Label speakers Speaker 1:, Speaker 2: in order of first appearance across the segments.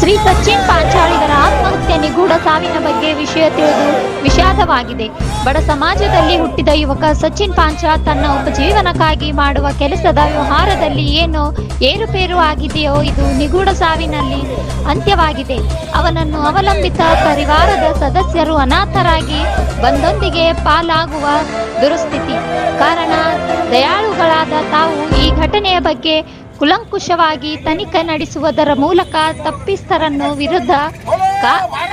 Speaker 1: ಶ್ರೀ ಸಚಿನ್ ಪಾಂಚಾಳಿಗರ ಆತ್ಮಹತ್ಯೆ ನಿಗೂಢ ಸಾವಿನ ಬಗ್ಗೆ ವಿಷಯ ತಿಳಿದು ವಿಷಾದವಾಗಿದೆ. ಬಡ ಸಮಾಜದಲ್ಲಿ ಹುಟ್ಟಿದ ಯುವಕ ಸಚಿನ್ ಪಾಂಚಾ ತನ್ನ ಉಪಜೀವನಕ್ಕಾಗಿ ಮಾಡುವ ಕೆಲಸದ ವ್ಯವಹಾರದಲ್ಲಿ ಏನೋ ಏರುಪೇರು ಆಗಿದೆಯೋ ಇದು ನಿಗೂಢ ಸಾವಿನಲ್ಲಿ ಅಂತ್ಯವಾಗಿದೆ. ಅವನನ್ನು ಅವಲಂಬಿತ ಪರಿವಾರದ ಸದಸ್ಯರು ಅನಾಥರಾಗಿ ಬಂದೊಂದಿಗೆ ಪಾಲಾಗುವ ದುರಸ್ಥಿತಿ. ಕಾರಣ, ದಯಾಳುಗಳಾದ ತಾವು ಈ ಘಟನೆಯ ಬಗ್ಗೆ ಕುಲಂಕುಷವಾಗಿ ತನಿಖೆ ನಡೆಸುವುದರ ಮೂಲಕ ತಪ್ಪಿಸ್ಥರನ್ನು ವಿರುದ್ಧ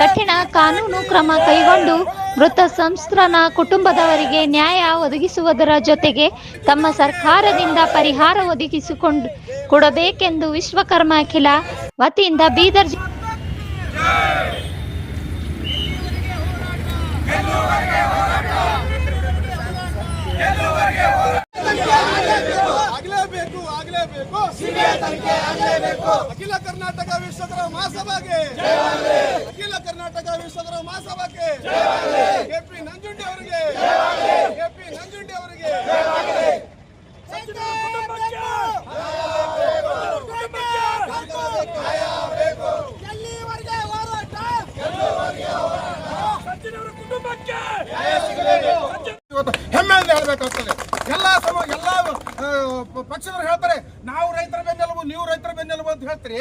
Speaker 1: ಕಠಿಣ ಕಾನೂನು ಕ್ರಮ ಕೈಗೊಂಡು ಮೃತ ಸಂಸ್ತ್ರನ ಕುಟುಂಬದವರಿಗೆ ನ್ಯಾಯ ಒದಗಿಸುವುದರ ಜೊತೆಗೆ ತಮ್ಮ ಸರ್ಕಾರದಿಂದ ಪರಿಹಾರ ಒದಗಿಸಿಕೊಂಡು ಕೊಡಬೇಕೆಂದು ವಿಶ್ವಕರ್ಮ ಅಖಿಲ ವತಿಯಿಂದ ಬೀದರ್ ಜಿ-
Speaker 2: ಆಗಲೇಬೇಕು ಆಗಲೇಬೇಕು ಅಖಿಲ ಕರ್ನಾಟಕ ವಿಶ್ವಕರ ಮಹಾಸಭಾಗೆ. ಅಖಿಲ ಕರ್ನಾಟಕ ವಿಶ್ವಕರ ಮಹಾಸಭಾಗೆ. ಕೆಪಿ ನಂಜುಂಡಿ ಅವರಿಗೆ. ಕೆಪಿ ನಂಜುಂಡಿ ಅವರಿಗೆ. ಹೆಮ್ಮೆ ಹೇಳಬೇಕಾಗ್ತದೆ. ಎಲ್ಲ ಸಮ ಎಲ್ಲ ಪಕ್ಷದವರು ಹೇಳ್ತಾರೆ ನಾವು ರೈತರ ಬೆನ್ನೆಲುಬು ಅಂತ ಹೇಳ್ತೀರಿ,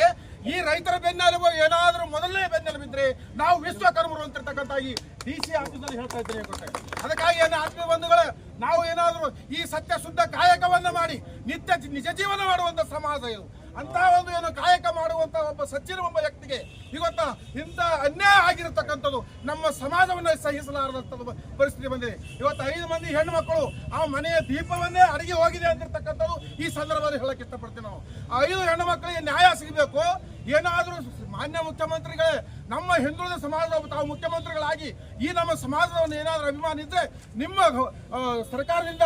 Speaker 2: ಈ ರೈತರ ಬೆನ್ನೆಲುಬು ಏನಾದರೂ ಮೊದಲನೇ ಬೆನ್ನೆಲುಬಿದ್ರೆ ನಾವು ವಿಶ್ವಕರ್ಮರು ಅಂತಿರ್ತಕ್ಕಂಥ ಈ ಡಿ ಸಿ ಆಫೀಸಲ್ಲಿ ಹೇಳ್ತಾ ಇದ್ದೀನಿ ಅದಕ್ಕಾಗಿ ಏನು ಆತ್ಮೀಯ ಬಂಧುಗಳ, ನಾವು ಏನಾದರೂ ಈ ಸತ್ಯ ಶುದ್ಧ ಕಾಯಕವನ್ನ ಮಾಡಿ, ನಿತ್ಯ ನಿಜ ಜೀವನ ಮಾಡುವಂತ ಸಮಾಜ ಇದು. ಅಂತ ಒಂದು ಏನು ಕಾಯಕ ಮಾಡುವಂತ ಒಬ್ಬ ಸಚ್ಚಿನ ಒಬ್ಬ ವ್ಯಕ್ತಿಗೆ ಇವತ್ತ ಇಂಥ ಅನ್ಯಾಯ ಆಗಿರತಕ್ಕಂಥದ್ದು ನಮ್ಮ ಸಮಾಜವನ್ನು ಸಹಿಸಲಾರದಂತ ಪರಿಸ್ಥಿತಿ ಬಂದಿದೆ. ಇವತ್ತು ಐದು ಮಂದಿ ಹೆಣ್ಣು ಮಕ್ಕಳು ಆ ಮನೆಯ ದೀಪವನ್ನೇ ಅಡಿಗೆ ಹೋಗಿದೆ ಅಂತಿರ್ತಕ್ಕಂಥದ್ದು ಈ ಸಂದರ್ಭದಲ್ಲಿ ಹೇಳಕ್ಕೆ ಇಷ್ಟಪಡ್ತೀವಿ ನಾವು. ಐದು ಹೆಣ್ಣು ಮಕ್ಕಳಿಗೆ ನ್ಯಾಯ ಸಿಗಬೇಕು. ಏನಾದರೂ ಮಾನ್ಯ ಮುಖ್ಯಮಂತ್ರಿಗಳೇ, ನಮ್ಮ ಹಿಂದುಳಿದ ಸಮಾಜದ ತಾವು ಮುಖ್ಯಮಂತ್ರಿಗಳಾಗಿ ಈ ನಮ್ಮ ಸಮಾಜದ ಏನಾದರೂ ಅಭಿಮಾನ ಇದ್ರೆ ನಿಮ್ಮ ಸರ್ಕಾರದಿಂದ